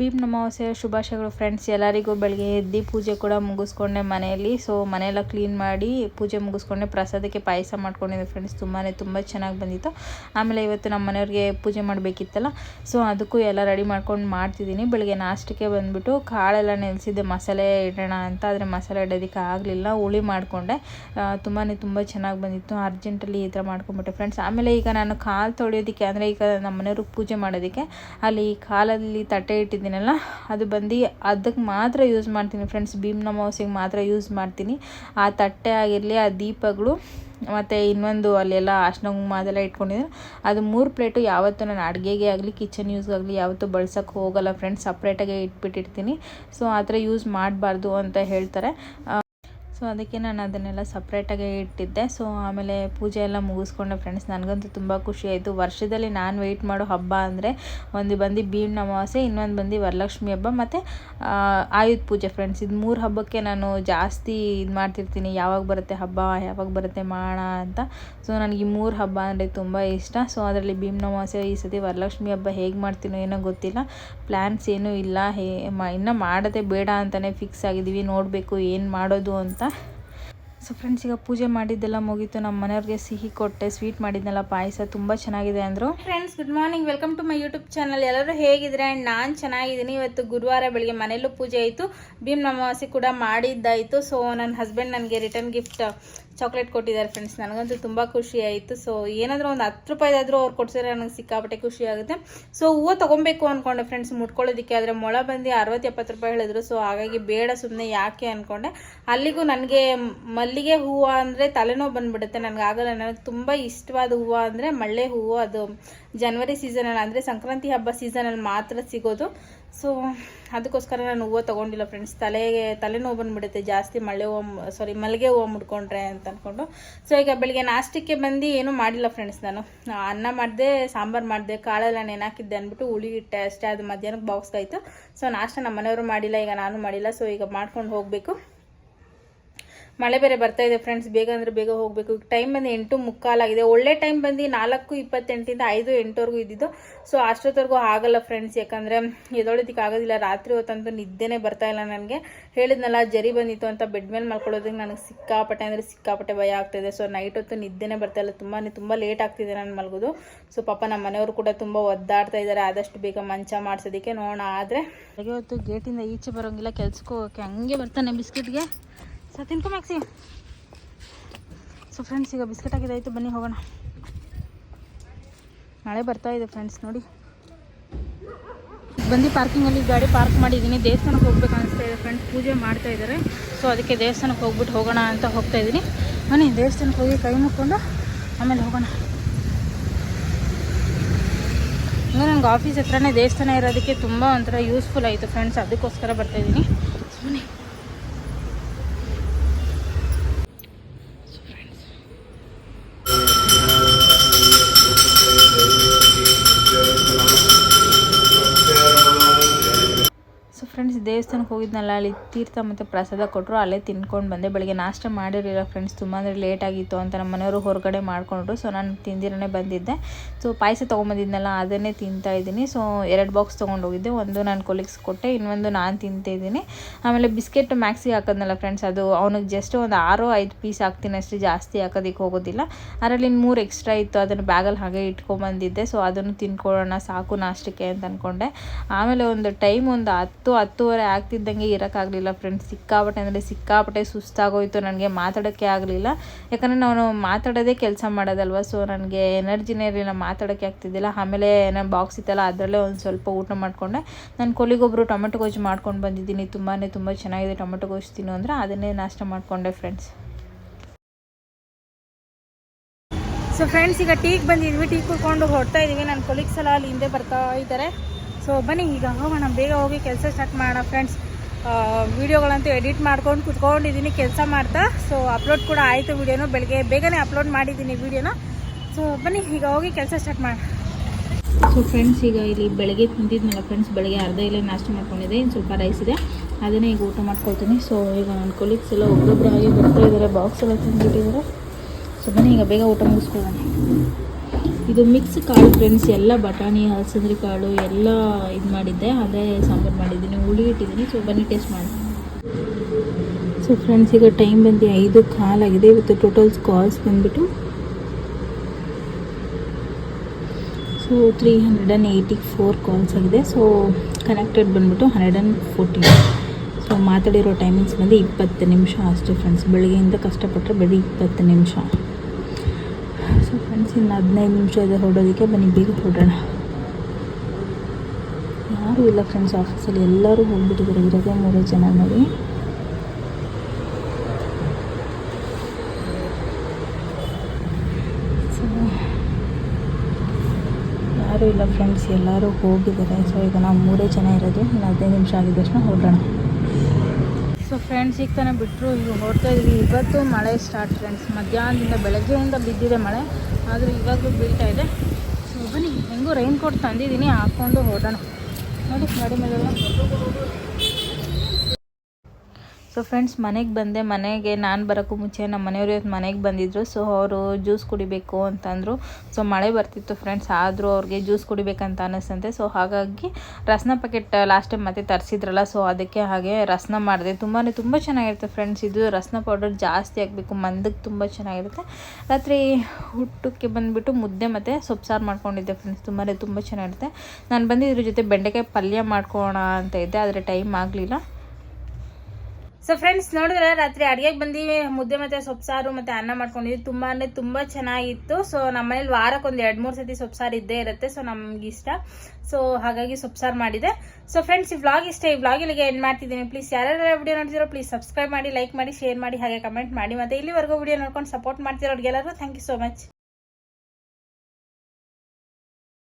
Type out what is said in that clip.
ಭೀಮ್ ಅಮಾವಾಸ್ಯೆಯ ಶುಭಾಶಯಗಳು ಫ್ರೆಂಡ್ಸ್ ಎಲ್ಲರಿಗೂ ಬೆಳಗ್ಗೆ ಎದ್ದು ಪೂಜೆ ಕೂಡ ಮುಗಿಸ್ಕೊಂಡೆ ಮನೆಯಲ್ಲಿ. ಸೊ ಮನೆಯೆಲ್ಲ ಕ್ಲೀನ್ ಮಾಡಿ ಪೂಜೆ ಮುಗಿಸ್ಕೊಂಡೆ, ಪ್ರಸಾದಕ್ಕೆ ಪಾಯಸ ಮಾಡ್ಕೊಂಡಿದ್ದೆ ಫ್ರೆಂಡ್ಸ್ ತುಂಬಾ ತುಂಬ ಚೆನ್ನಾಗಿ ಬಂದಿತ್ತು. ಆಮೇಲೆ ಇವತ್ತು ನಮ್ಮ ಮನೆಯವ್ರಿಗೆ ಪೂಜೆ ಮಾಡಬೇಕಿತ್ತಲ್ಲ ಸೊ ಅದಕ್ಕೂ ಎಲ್ಲ ರೆಡಿ ಮಾಡ್ಕೊಂಡು ಮಾಡ್ತಿದ್ದೀನಿ. ಬೆಳಗ್ಗೆ ನಾಷ್ಟಕ್ಕೆ ಬಂದುಬಿಟ್ಟು ಕಾಳೆಲ್ಲ ನೆನೆಸಿದ್ದೆ ಮಸಾಲೆ ಇಡೋಣ ಅಂತ. ಆದರೆ ಮಸಾಲೆ ಇಡೋದಕ್ಕೆ ಆಗಲಿಲ್ಲ, ಹುಳಿ ಮಾಡಿಕೊಂಡೆ. ತುಂಬಾ ತುಂಬ ಚೆನ್ನಾಗಿ ಬಂದಿತ್ತು. ಅರ್ಜೆಂಟಲ್ಲಿ ಈ ಥರ ಮಾಡ್ಕೊಂಬಿಟ್ಟೆ ಫ್ರೆಂಡ್ಸ್ ಆಮೇಲೆ ಈಗ ನಾನು ಕಾಲು ತೊಳೆಯೋದಕ್ಕೆ, ಅಂದರೆ ಈಗ ನಮ್ಮ ಮನೆಯವ್ರಿಗೆ ಪೂಜೆ ಮಾಡೋದಕ್ಕೆ, ಅಲ್ಲಿ ಕಾಲಲ್ಲಿ ತಟ್ಟೆ ಇಟ್ಟಿದ್ದೀನಲ್ಲ ಅದು ಬಂದು ಅದಕ್ಕೆ ಮಾತ್ರ ಯೂಸ್ ಮಾಡ್ತೀನಿ ಫ್ರೆಂಡ್ಸ್ ಭೀಮ್ ಮೌಸಿಗೆ ಮಾತ್ರ ಯೂಸ್ ಮಾಡ್ತೀನಿ. ಆ ತಟ್ಟೆ ಆಗಿರಲಿ, ಆ ದೀಪಗಳು, ಮತ್ತು ಇನ್ನೊಂದು ಅಲ್ಲೆಲ್ಲ ಅರ್ಶಿನ ಕುಂಕುಮ ಅದೆಲ್ಲ ಇಟ್ಕೊಂಡಿದ್ದೀನಿ. ಅದು ಮೂರು ಪ್ಲೇಟು ಯಾವತ್ತೂ ನಾನು ಅಡುಗೆಗೆ ಆಗಲಿ ಕಿಚನ್ ಯೂಸ್ಗಾಗಲಿ ಯಾವತ್ತೂ ಬಳಸೋಕ್ಕೆ ಹೋಗಲ್ಲ ಫ್ರೆಂಡ್ಸ್ ಸಪ್ರೇಟಾಗೆ ಇಟ್ಬಿಟ್ಟಿರ್ತೀನಿ. ಸೊ ಆ ಥರ ಯೂಸ್ ಮಾಡಬಾರ್ದು ಅಂತ ಹೇಳ್ತಾರೆ. ಸೊ ಅದಕ್ಕೆ ನಾನು ಅದನ್ನೆಲ್ಲ ಸಪ್ರೇಟಾಗಿ ಇಟ್ಟಿದ್ದೆ. ಸೊ ಆಮೇಲೆ ಪೂಜೆ ಎಲ್ಲ ಮುಗಿಸ್ಕೊಂಡೆ ಫ್ರೆಂಡ್ಸ್ ನನಗಂತೂ ತುಂಬ ಖುಷಿ ಆಯಿತು. ವರ್ಷದಲ್ಲಿ ನಾನು ವೆಯ್ಟ್ ಮಾಡೋ ಹಬ್ಬ ಅಂದರೆ ಒಂದು ಬಂದು ಭೀಮ್ ಅಮಾವಾಸ್ಯೆ ಇನ್ನೊಂದು ಬಂದು ವರಲಕ್ಷ್ಮಿ ಹಬ್ಬ ಮತ್ತು ಆಯುಧ ಪೂಜೆ ಫ್ರೆಂಡ್ಸ್ ಇದು ಮೂರು ಹಬ್ಬಕ್ಕೆ ನಾನು ಜಾಸ್ತಿ ಇದು ಮಾಡ್ತಿರ್ತೀನಿ. ಯಾವಾಗ ಬರುತ್ತೆ ಹಬ್ಬ, ಯಾವಾಗ ಬರುತ್ತೆ ಮಾಡೋಣ ಅಂತ. ಸೊ ನನಗೆ ಈ ಮೂರು ಹಬ್ಬ ಅಂದರೆ ತುಂಬ ಇಷ್ಟ. ಸೊ ಅದರಲ್ಲಿ ಭೀಮ್ ಅಮಾವಾಸ್ಯೆ ಈ ಸತಿ ವರಲಕ್ಷ್ಮಿ ಹಬ್ಬ ಹೇಗೆ ಮಾಡ್ತೀನೋ ಏನೋ ಗೊತ್ತಿಲ್ಲ. ಪ್ಲ್ಯಾನ್ಸ್ ಏನೂ ಇಲ್ಲ. ಹೇ ಇನ್ನೂ ಮಾಡೋದೇ ಬೇಡ ಅಂತಲೇ ಫಿಕ್ಸ್ ಆಗಿದ್ದೀವಿ. ನೋಡಬೇಕು ಏನು ಮಾಡೋದು ಅಂತ. ಸೊ ಫ್ರೆಂಡ್ಸ್ ಈಗ ಪೂಜೆ ಮಾಡಿದ್ದೆಲ್ಲ ಮುಗೀತು. ನಮ್ಮ ಮನೆಯವ್ರಿಗೆ ಸಿಹಿ ಕೊಟ್ಟೆ ಸ್ವೀಟ್ ಮಾಡಿದ್ನೆಲ್ಲ, ಪಾಯಸ ತುಂಬ ಚೆನ್ನಾಗಿದೆ ಅಂದರು. Friends good morning welcome to my YouTube channel ಎಲ್ಲರೂ ಹೇಗಿದ್ರೆ ಆ್ಯಂಡ್ ನಾನು ಚೆನ್ನಾಗಿದ್ದೀನಿ. ಇವತ್ತು ಗುರುವಾರ ಬೆಳಿಗ್ಗೆ ಮನೆಯಲ್ಲೂ ಪೂಜೆ ಆಯಿತು. ಭೀಮ್ ಅಮಾವಾಸ್ಯೆ ಕೂಡ ಮಾಡಿದ್ದಾಯಿತು. ಸೊ ನನ್ನ ಹಸ್ಬೆಂಡ್ ನನಗೆ ರಿಟರ್ನ್ ಗಿಫ್ಟ್ ಚಾಕ್ಲೇಟ್ ಕೊಟ್ಟಿದ್ದಾರೆ ಫ್ರೆಂಡ್ಸ್ ನನಗಂತೂ ತುಂಬ ಖುಷಿ ಆಯಿತು. ಸೊ ಏನಾದರೂ ಒಂದು ಹತ್ತು ರೂಪಾಯಿದಾದರೂ ಅವ್ರು ಕೊಡ್ಸಿದ್ರೆ ನನಗೆ ಸಿಕ್ಕಾಪಟ್ಟೆ ಖುಷಿ ಆಗುತ್ತೆ. ಸೊ ಹೂವು ತೊಗೊಬೇಕು ಅಂದ್ಕೊಂಡೆ ಫ್ರೆಂಡ್ಸ್ ಮುಟ್ಕೊಳ್ಳೋದಕ್ಕೆ. ಆದರೆ ಮೊಳ ಬಂದು ಅರವತ್ತು ಎಪ್ಪತ್ತು ರೂಪಾಯಿ ಹೇಳಿದ್ರು. ಸೊ ಹಾಗಾಗಿ ಬೇಡ ಸುಮ್ಮನೆ ಯಾಕೆ ಅಂದ್ಕೊಂಡೆ ಅಲ್ಲಿಗೂ ನನಗೆ ಮಲ್ಲಿಗೆ ಹೂವು ಅಂದರೆ ತಲೆನೋವು ಬಂದುಬಿಡುತ್ತೆ. ನನಗೆ ಆಗಲ್ಲ. ನನಗೆ ತುಂಬ ಇಷ್ಟವಾದ ಹೂವು ಅಂದರೆ ಮಳ್ಳೆ ಹೂವು. ಅದು ಜನವರಿ ಸೀಸನಲ್ಲಿ ಅಂದರೆ ಸಂಕ್ರಾಂತಿ ಹಬ್ಬ ಸೀಸನಲ್ಲಿ ಮಾತ್ರ ಸಿಗೋದು. ಸೊ ಅದಕ್ಕೋಸ್ಕರ ನಾನು ಹೂವು ತೊಗೊಂಡಿಲ್ಲ ಫ್ರೆಂಡ್ಸ್ ತಲೆಗೆ, ತಲೆನೋವು ಬಂದುಬಿಡುತ್ತೆ, ಜಾಸ್ತಿ ಮಳೆ ಹೂವು ಸಾರಿ ಮಲ್ಲಿಗೆ ಹೂವು ಮುಡ್ಕೊಂಡ್ರೆ ಅಂತ ಅಂದ್ಕೊಂಡು ಸೊ ಈಗ ಬೆಳಿಗ್ಗೆ ನಾಷ್ಟಕ್ಕೆ ಬಂದು ಏನೂ ಮಾಡಿಲ್ಲ ಫ್ರೆಂಡ್ಸ್ ನಾನು. ಅನ್ನ ಮಾಡಿದೆ, ಸಾಂಬಾರು ಮಾಡಿದೆ, ಕಾಳೆಲ್ಲ ನೆನಾಕಿದ್ದೆ ಅಂದ್ಬಿಟ್ಟು ಹುಳಿ ಇಟ್ಟೆ ಅಷ್ಟೇ, ಅದು ಮಧ್ಯಾಹ್ನಕ್ಕೆ ಬಾಕ್ಸ್ಗಾಯಿತು ಸೊ ನಾಷ್ಟ ನಮ್ಮ ಮನೆಯವರು ಮಾಡಿಲ್ಲ, ಈಗ ನಾನು ಮಾಡಿಲ್ಲ. ಸೊ ಈಗ ಮಾಡ್ಕೊಂಡು ಹೋಗಬೇಕು. ಮಳೆ ಬೇರೆ ಬರ್ತಾ ಇದೆ ಫ್ರೆಂಡ್ಸ್ ಬೇಗ ಅಂದರೆ ಬೇಗ ಹೋಗಬೇಕು. ಟೈಮ್ ಬಂದು ಎಂಟು ಮುಕ್ಕಾಲಾಗಿದೆ ಒಳ್ಳೆ ಟೈಮ್ ಬಂದು ನಾಲ್ಕು ಇಪ್ಪತ್ತೆಂಟಿಂದ ಐದು ಎಂಟುವರೆಗೂ ಇದ್ದಿದ್ದು. ಸೊ ಅಷ್ಟೊತ್ತವರೆಗೂ ಆಗಲ್ಲ ಫ್ರೆಂಡ್ಸ್ ಯಾಕಂದರೆ ಎದೊಳೋದಕ್ಕೆ ಆಗೋದಿಲ್ಲ. ರಾತ್ರಿ ಹೊತ್ತಂತೂ ನಿದ್ದೆನೇ ಬರ್ತಾ ಇಲ್ಲ ನನಗೆ. ಹೇಳಿದ್ನಲ್ಲ, ಜರಿ ಬಂದಿತ್ತು ಅಂತ ಬೆಡ್ ಮೇಲೆ ಮಲ್ಕೊಳ್ಳೋದಕ್ಕೆ ನನಗೆ ಸಿಕ್ಕಾಪಟ್ಟೆ ಅಂದರೆ ಸಿಕ್ಕಾಪಟ್ಟೆ ಭಯ ಆಗ್ತಾಯಿದೆ ಸೊ ನೈಟ್ ಹೊತ್ತು ನಿದ್ದೆನೇ ಬರ್ತಾ ಇಲ್ಲ. ತುಂಬಾ ತುಂಬ ಲೇಟ್ ಆಗ್ತಿದೆ ನಾನು ಮಲಗೋದು. ಸೊ ಪಾಪ ನಮ್ಮ ಮನೆಯವರು ಕೂಡ ತುಂಬ ಒದ್ದಾಡ್ತಾ ಇದ್ದಾರೆ ಆದಷ್ಟು ಬೇಗ ಮಂಚ ಮಾಡಿಸೋದಕ್ಕೆ ನೋಡೋಣ. ಆದರೆ ಹೊತ್ತು ಗೇಟಿಂದ ಈಚೆ ಬರೋಂಗಿಲ್ಲ. ಕೆಲ್ಸಕ್ಕೆ ಹೋಗೋಕ್ಕೆ. ಹಂಗೆ ಬರ್ತಾನೆ ಬಿಸ್ಕೆಟ್ಗೆ. ಸೊ ತಿನ್ಕೊ ಮ್ಯಾಕ್ಸಿ ಸೊ ಫ್ರೆಂಡ್ಸ್ ಈಗ ಬಿಸ್ಕೆಟ್ ಆಗಿದಾಯಿತು ಬನ್ನಿ, ಹೋಗೋಣ. ನಾಳೆ ಬರ್ತಾ ಇದೆ ಫ್ರೆಂಡ್ಸ್ ನೋಡಿ. ಬಂದು ಪಾರ್ಕಿಂಗಲ್ಲಿ ಗಾಡಿ ಪಾರ್ಕ್ ಮಾಡಿದ್ದೀನಿ. ದೇವಸ್ಥಾನಕ್ಕೆ ಹೋಗ್ಬೇಕು ಅನಿಸ್ತಾ ಇದೆ ಫ್ರೆಂಡ್ಸ್ ಪೂಜೆ ಮಾಡ್ತಾ ಇದ್ದಾರೆ. ಸೊ ಅದಕ್ಕೆ ದೇವಸ್ಥಾನಕ್ಕೆ ಹೋಗ್ಬಿಟ್ಟು ಹೋಗೋಣ ಅಂತ ಹೋಗ್ತಾ ಇದ್ದೀನಿ. ಬನ್ನಿ, ದೇವಸ್ಥಾನಕ್ಕೆ ಹೋಗಿ ಕೈ ಮುಕ್ಕೊಂಡು ಆಮೇಲೆ ಹೋಗೋಣ. ಅಂದರೆ ನನಗೆ ಆಫೀಸ್ ಹತ್ರನೇ ದೇವಸ್ಥಾನ ಇರೋದಕ್ಕೆ ತುಂಬ ಒಂಥರ ಯೂಸ್ಫುಲ್ ಆಯಿತು ಫ್ರೆಂಡ್ಸ್ ಅದಕ್ಕೋಸ್ಕರ ಬರ್ತಾಯಿದ್ದೀನಿ ಸುಮ್ಮನೆ ದೇವಸ್ಥಾನಕ್ಕೆ ಹೋಗಿದ್ನಲ್ಲ, ಅಲ್ಲಿ ತೀರ್ಥ ಮತ್ತು ಪ್ರಸಾದ ಕೊಟ್ಟರು ಅಲ್ಲೇ ತಿನ್ಕೊಂಡು ಬಂದೆ. ಬೆಳಗ್ಗೆ ನಾಷ್ಟ ಮಾಡಿರಲಿಲ್ಲ ಫ್ರೆಂಡ್ಸ್ ತುಂಬ ಅಂದರೆ ಲೇಟ್ ಆಗಿತ್ತು ಅಂತ ನಮ್ಮ ಮನೆಯವರು ಹೊರಗಡೆ ಮಾಡಿಕೊಂಡ್ರು. ಸೊ ನಾನು ತಿಂದಿರನೇ ಬಂದಿದ್ದೆ. ಸೊ ಪಾಯಸ ತೊಗೊಂಬಂದಿದ್ನಲ್ಲ, ಅದನ್ನೇ ತಿಂತಾ ಇದ್ದೀನಿ. ಸೊ ಎರಡು ಬಾಕ್ಸ್ ತೊಗೊಂಡೋಗಿದ್ದೆ ಒಂದು ನಾನು ಕೊಲೀಗ್ಸ್ ಕೊಟ್ಟೆ, ಇನ್ನೊಂದು ನಾನು ತಿಂತಿದ್ದೀನಿ ಆಮೇಲೆ ಬಿಸ್ಕೆಟ್ ಮ್ಯಾಕ್ಸಿಗೆ ಹಾಕೋದ್ನಲ್ಲ ಫ್ರೆಂಡ್ಸ್ ಅದು ಅವನಿಗೆ ಜಸ್ಟ್ ಒಂದು ಆರು ಐದು ಪೀಸ್ ಹಾಕ್ತೀನಿ ಅಷ್ಟೇ, ಜಾಸ್ತಿ ಹಾಕೋದಕ್ಕೆ ಹೋಗೋದಿಲ್ಲ. ಅದರಲ್ಲಿ ಮೂರು ಎಕ್ಸ್ಟ್ರಾ ಇತ್ತು, ಅದನ್ನು ಬ್ಯಾಗಲ್ಲಿ ಹಾಗೆ ಇಟ್ಕೊಂಬಂದಿದ್ದೆ. ಸೊ ಅದನ್ನು ತಿನ್ಕೊಳ್ಳೋಣ, ಸಾಕು ನಾಷ್ಟಕ್ಕೆ ಅಂತ ಅಂದ್ಕೊಂಡೆ ಆಮೇಲೆ ಒಂದು ಟೈಮ್ ಒಂದು ಹತ್ತು ಹತ್ತು ಹತ್ತುವರೆ ಆಗ್ತಿದ್ದಂಗೆ ಇರೋಕ್ಕಾಗಲಿಲ್ಲ ಫ್ರೆಂಡ್ಸ್ ಸಿಕ್ಕಾಪಟ್ಟೆ ಅಂದರೆ ಸಿಕ್ಕಾಪಟ್ಟೆ ಸುಸ್ತಾಗೋಯ್ತು. ನನಗೆ ಮಾತಾಡೋಕ್ಕೆ ಆಗಲಿಲ್ಲ. ಯಾಕಂದರೆ ನಾನು ಮಾತಾಡೋದೇ ಕೆಲಸ ಮಾಡೋದಲ್ವ? ಸೊ ನನಗೆ ಎನರ್ಜಿನೇ ಇರಲಿಲ್ಲ. ಮಾತಾಡೋಕ್ಕೆ ಆಗ್ತಿದ್ದಿಲ್ಲ. ಆಮೇಲೆ ನಾನು ಬಾಕ್ಸ್ ಇತ್ತಲ್ಲ, ಅದರಲ್ಲೇ ಒಂದು ಸ್ವಲ್ಪ ಊಟ ಮಾಡಿಕೊಂಡೆ. ನಾನು ಕೊಲಿಗೊಬ್ಬರು ಟೊಮೆಟೊ ಗೊಜ್ಜು ಮಾಡ್ಕೊಂಡು ಬಂದಿದ್ದೀನಿ. ತುಂಬಾ ತುಂಬ ಚೆನ್ನಾಗಿದೆ ಟೊಮೆಟೊ ಗೊಜ್ಜು ತಿನ್ನು ಅಂದರೆ ಅದನ್ನೇ ನಾಷ್ಟ ಮಾಡಿಕೊಂಡೆ ಫ್ರೆಂಡ್ಸ್ ಸೊ ಫ್ರೆಂಡ್ಸ್ ಈಗ ಟೀಗೆ ಬಂದಿದ್ವಿ. ಟೀ ಕುಡ್ಕೊಂಡು ಹೊರಡ್ತಾ ಇದ್ದೀವಿ ನನ್ನ ಕೊಲೀಗ್ಸ್ ಎಲ್ಲ ಅಲ್ಲಿ ಹಿಂದೆ ಬರ್ತಾ ಇದ್ದಾರೆ. ಸೊ ಬನ್ನಿ, ಈಗ ಹೋಗೋಣ ಬೇಗ ಹೋಗಿ ಕೆಲಸ ಸ್ಟಾರ್ಟ್ ಮಾಡೋಣ ಫ್ರೆಂಡ್ಸ್ ವೀಡಿಯೋಗಳಂತೂ ಎಡಿಟ್ ಮಾಡ್ಕೊಂಡು ಕುತ್ಕೊಂಡಿದ್ದೀನಿ ಕೆಲಸ ಮಾಡ್ತಾ. ಸೊ ಅಪ್ಲೋಡ್ ಕೂಡ ಆಯಿತು ವೀಡಿಯೋನು. ಬೆಳಗ್ಗೆ ಬೇಗನೆ ಅಪ್ಲೋಡ್ ಮಾಡಿದ್ದೀನಿ ವೀಡಿಯೋನ. ಸೊ ಬನ್ನಿ, ಈಗ ಹೋಗಿ ಕೆಲಸ ಸ್ಟಾರ್ಟ್ ಮಾಡೋಣ. ಸೊ ಫ್ರೆಂಡ್ಸ್ ಈಗ ಇಲ್ಲಿ ಬೆಳಗ್ಗೆ ತಿಂದಿದ್ನಲ್ಲ ಫ್ರೆಂಡ್ಸ್ ಬೆಳಗ್ಗೆ ಅರ್ಧ ಇಲ್ಲೇ ನಾಷ್ಟ ಮಾಡ್ಕೊಂಡಿದ್ದೆ. ಇನ್ನು ಸ್ವಲ್ಪ ರೈಸ್ ಇದೆ. ಅದನ್ನೇ ಈಗ ಊಟ ಮಾಡ್ಕೊಳ್ತೀನಿ. ಸೊ ಈಗ ನನ್ನ ಕೊಲೀಗ್ಸ್ ಎಲ್ಲ ಒಬ್ಬೊಬ್ಬರಾಗಿ ಬರ್ತಾ ಇದ್ದಾರೆ ಬಾಕ್ಸ್ ಎಲ್ಲ ತಿಂದುಬಿಟ್ಟಿದ್ದಾರೆ ಸೊ ಬನ್ನಿ, ಈಗ ಬೇಗ ಊಟ ಮುಗಿಸ್ಕೊಳ್ಳೋಣ. ಇದು ಮಿಕ್ಸ್ ಕಾಳು ಫ್ರೆಂಡ್ಸ್ ಎಲ್ಲ ಬಟಾಣಿ, ಹಲಸಂದ್ರಿ ಕಾಳು ಎಲ್ಲ ಇದು ಮಾಡಿದ್ದೆ. ಅದೇ ಸಾಂಬಾರು ಮಾಡಿದ್ದೀನಿ. ಹುಳಿ ಇಟ್ಟಿದ್ದೀನಿ. ಸೊ ಬನ್ನಿ ಟೇಸ್ಟ್ ಮಾಡಿ ಸೊ ಫ್ರೆಂಡ್ಸ್ ಈಗ ಟೈಮ್ ಬಂದು ಐದು ಕಾಲಾಗಿದೆ. ಇವತ್ತು ಟೋಟಲ್ಸ್ ಕಾಲ್ಸ್ ಬಂದುಬಿಟ್ಟು so three hundred and eighty four calls ಆಗಿದೆ. ಸೊ ಕನೆಕ್ಟೆಡ್ ಬಂದುಬಿಟ್ಟು ಹಂಡ್ರೆಡ್ ಆ್ಯಂಡ್ ಫೋರ್ಟೀನ್ ಸೊ ಮಾತಾಡಿರೋ ಟೈಮಿಂಗ್ಸ್ ಬಂದು ಇಪ್ಪತ್ತು ನಿಮಿಷ ಅಷ್ಟು ಫ್ರೆಂಡ್ಸ್ ಬೆಳಗ್ಗೆಯಿಂದ ಕಷ್ಟಪಟ್ಟರೆ ಬೆಳಿಗ್ಗೆ ಇಪ್ಪತ್ತು ನಿಮಿಷ. ಫ್ರೆಂಡ್ಸ್ ಇನ್ನು ಹದಿನೈದು ನಿಮಿಷ ಇದೆ ಹೊರಡೋದಕ್ಕೆ. ಬನ್ನಿ, ಬೇಗ ಹೊರಡೋಣ. ಯಾರೂ ಇಲ್ಲ ಫ್ರೆಂಡ್ಸ್ ಆಫೀಸಲ್ಲಿ ಎಲ್ಲರೂ ಹೋಗ್ಬಿಟ್ಟಿದ್ದಾರೆ. ಇರೋದೇ ಮೂರೇ ಜನ ನೋಡಿ. ಸೊ ಯಾರೂ ಇಲ್ಲ ಫ್ರೆಂಡ್ಸ್ ಎಲ್ಲರೂ ಹೋಗಿದ್ದಾರೆ. ಸೊ ಈಗ ನಾವು ಮೂರೇ ಜನ ಇರೋದು. ಇನ್ನು ಹದಿನೈದು ನಿಮಿಷ ಆಗಿದ ತಕ್ಷಣ ಹೊರಡೋಣ. ಫ್ರೆಂಡ್ಸ್ ಈಗ ತಾನೇ ಬಿಟ್ಟರು ಈಗ ಹೊರಡ್ತಾ ಇದ್ವಿ. ಇವತ್ತು ಮಳೆ ಸ್ಟಾರ್ಟ್ ಫ್ರೆಂಡ್ಸ್ ಮಧ್ಯಾಹ್ನದಿಂದ ಬೆಳಗ್ಗೆಯಿಂದ ಬಿದ್ದಿದೆ ಮಳೆ, ಆದರೂ ಇವಾಗಲೂ ಬೀಳ್ತಾ ಇದೆ. ಸೊ ಬನ್ನಿ, ಹೆಂಗೂ ರೈನ್ ಕೋಟ್ ತಂದಿದ್ದೀನಿ ಹಾಕ್ಕೊಂಡು ಹೊರಡೋಣ ನೋಡಿ, ಗಾಡಿ ಮೇಲೆಲ್ಲ ಸೊ ಫ್ರೆಂಡ್ಸ್ ಮನೆಗೆ ಬಂದೆ, ಮನೆಗೆ ನಾನು ಬರೋಕ್ಕೂ ಮುಂಚೆ ನಮ್ಮ ಮನೆಯವರು ಇವತ್ತು ಮನೆಗೆ ಬಂದಿದ್ದರು ಸೊ ಅವರು ಜ್ಯೂಸ್ ಕುಡಿಬೇಕು ಅಂತಂದರು ಸೊ ಮಳೆ ಬರ್ತಿತ್ತು ಫ್ರೆಂಡ್ಸ್ ಆದರೂ ಅವ್ರಿಗೆ ಜ್ಯೂಸ್ ಕುಡಿಬೇಕಂತ ಅನ್ನಿಸ್ತಂತೆ ಸೊ ಹಾಗಾಗಿ ರಸ್ನ ಪ್ಯಾಕೆಟ್ ಲಾಸ್ಟ್ ಟೈಮ್ ಮತ್ತೆ ತರಿಸಿದ್ರಲ್ಲ ಸೊ ಅದಕ್ಕೆ ಹಾಗೆ ರಸ್ನ ಮಾಡಿದೆ. ತುಂಬಾ ತುಂಬ ಚೆನ್ನಾಗಿರುತ್ತೆ ಫ್ರೆಂಡ್ಸ್ ಇದು ರಸ್ನ ಪೌಡರ್ ಜಾಸ್ತಿ ಹಾಕಬೇಕು ಮಂದಕ್ಕೆ ತುಂಬ ಚೆನ್ನಾಗಿರುತ್ತೆ. ರಾತ್ರಿ ಹುಟ್ಟಕ್ಕೆ ಬಂದುಬಿಟ್ಟು ಮುದ್ದೆ ಮತ್ತು ಸೊಪ್ಪು ಸಾರು ಮಾಡ್ಕೊಂಡಿದ್ದೆ ಫ್ರೆಂಡ್ಸ್ ತುಂಬಾ ತುಂಬ ಚೆನ್ನಾಗಿರುತ್ತೆ. ನಾನು ಬಂದು ಇದ್ರ ಜೊತೆ ಬೆಂಡೆಕಾಯಿ ಪಲ್ಯ ಮಾಡ್ಕೋಣ ಅಂತ ಇದ್ದೆ, ಆದರೆ ಟೈಮ್ ಆಗಲಿಲ್ಲ. ಸೊ ಫ್ರೆಂಡ್ಸ್ ನೋಡಿದ್ರೆ ರಾತ್ರಿ ಅಡುಗೆಗೆ ಬಂದು ಮುದ್ದೆ ಮತ್ತು ಸೊಪ್ಪು ಮತ್ತು ಅನ್ನ ಮಾಡ್ಕೊಂಡಿದ್ವಿ. ತುಂಬಾ ತುಂಬ ಚೆನ್ನಾಗಿತ್ತು. ಸೊ ನಮ್ಮ ಮನೇಲಿ ವಾರಕ್ಕೆ ಒಂದು ಎರಡು ಮೂರು ಸತಿ ಸೊಪ್ಪು ಇದ್ದೇ ಇರುತ್ತೆ. ಸೊ ನಮ್ಗೆ ಇಷ್ಟ. ಸೊ ಹಾಗಾಗಿ ಸೊಪ್ಪು ಸಾರು ಮಾಡಿದೆ. ಸೊ ಫ್ರೆಂಡ್ಸ್ ಈ ವ್ಲಾಗ್ ಇಷ್ಟ, ಈ ವ್ಲಾಗ್ ಇಲ್ಲಿಗೆ ಎಂಡ್ ಮಾಡ್ತಿದ್ದೀನಿ. ಪ್ಲೀಸ್ ಯಾರ್ಯಾರು ವಿಡಿಯೋ ನೋಡ್ತಿರೋ ಪ್ಲೀಸ್ ಸಬ್ಸ್ಕ್ರೈಬ್ ಮಾಡಿ ಲೈಕ್ ಮಾಡಿ ಶೇರ್ ಮಾಡಿ, ಹಾಗೆ ಕಮೆಂಟ್ ಮಾಡಿ. ಮತ್ತು ಇಲ್ಲಿವರೆಗೂ ವಿಡಿಯೋ ನೋಡ್ಕೊಂಡು ಸಪೋರ್ಟ್ ಮಾಡ್ತಿರೋರಿಗೆಲ್ಲರೂ ಥ್ಯಾಂಕ್ ಯು ಸೋ ಮಚ್